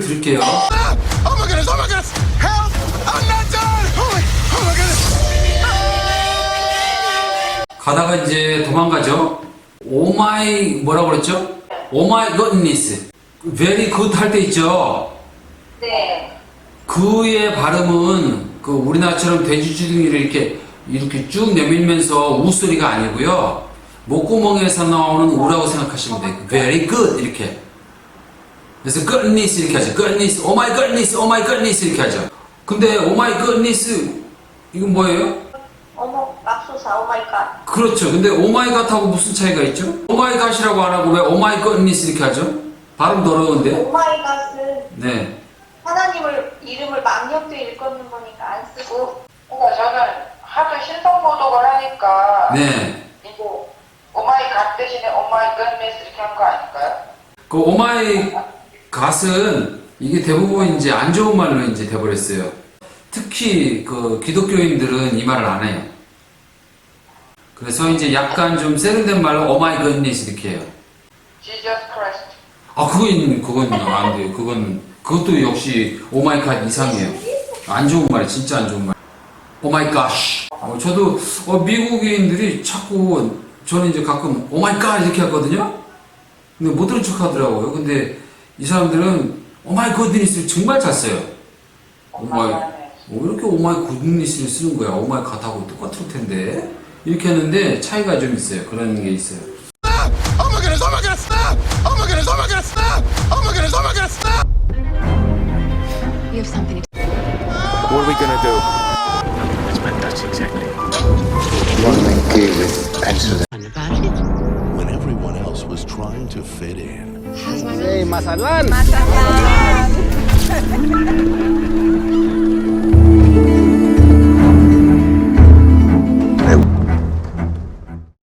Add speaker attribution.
Speaker 1: 줄게요.
Speaker 2: Oh my goodness, oh my goodness! Help! I'm not done! Holy, oh my goodness!
Speaker 1: 가다가 이제 도망가죠. 오 마이 뭐라고 그랬죠? 오 마이 굿니스. very good 할 때 있죠.
Speaker 3: 네.
Speaker 1: 그의 발음은 그 우리나라처럼 돼지주둥이를 이렇게 이렇게 쭉 내밀면서 우 소리가 아니고요. 목구멍에서 나오는 우라고 생각하시면 돼요. very good 이렇게. 그래서 goodness 이렇게 하죠. goodness, oh my goodness, oh my goodness 이렇게 하죠. 근데 oh my goodness 이건 뭐예요?
Speaker 3: 어머, 맙소사, 오마이갓.
Speaker 1: 그렇죠. 근데 오마이갓하고 무슨 차이가 있죠? 오마이갓이라고 안 하고 왜 오마이갓니스 이렇게 하죠? 발음 더러운데.
Speaker 3: 오마이갓은
Speaker 1: 네.
Speaker 3: 하나님을 이름을 망령도 일컫는 거니까 안 쓰고
Speaker 4: 그러니까 저는 하도 신성모독을 하니까
Speaker 1: 네.
Speaker 4: 이거 오마이 갓 대신에 오마이 갓메스 이렇게 한 거 아닐까요?
Speaker 1: 그 오마이 갓은 이게 대부분 이제 안 좋은 말로 이제 돼버렸어요. 특히 그 기독교인들은 이 말을 안 해요. 그래서 이제 약간 좀 세련된 말로 오마이갓니스 이렇게 해요.
Speaker 4: Jesus Christ.
Speaker 1: 아, 그건, 그건 안 돼요. 그건, 그것도 역시 오마이 갓 이상이에요. 안 좋은 말, 진짜 안 좋은 말. 오마이 갓. 어, 저도, 어, 미국인들이 자꾸, 저는 이제 가끔 오마이 갓 이렇게 하거든요? 근데 못 들은 척 하더라고요. 근데 이 사람들은 오마이갓니스를 정말 잘 써요. 오마이, 어, 왜 이렇게 오마이갓니스를 쓰는 거야? 오마이 갓하고 똑같을 텐데. 이렇게 하는데 차이가 좀 있어요. 그런 게 있어요.
Speaker 2: Oh my goodness, oh my goodness! Oh my goodness, oh my
Speaker 5: trying to fit in.
Speaker 6: How's my Hey, Mazatlán.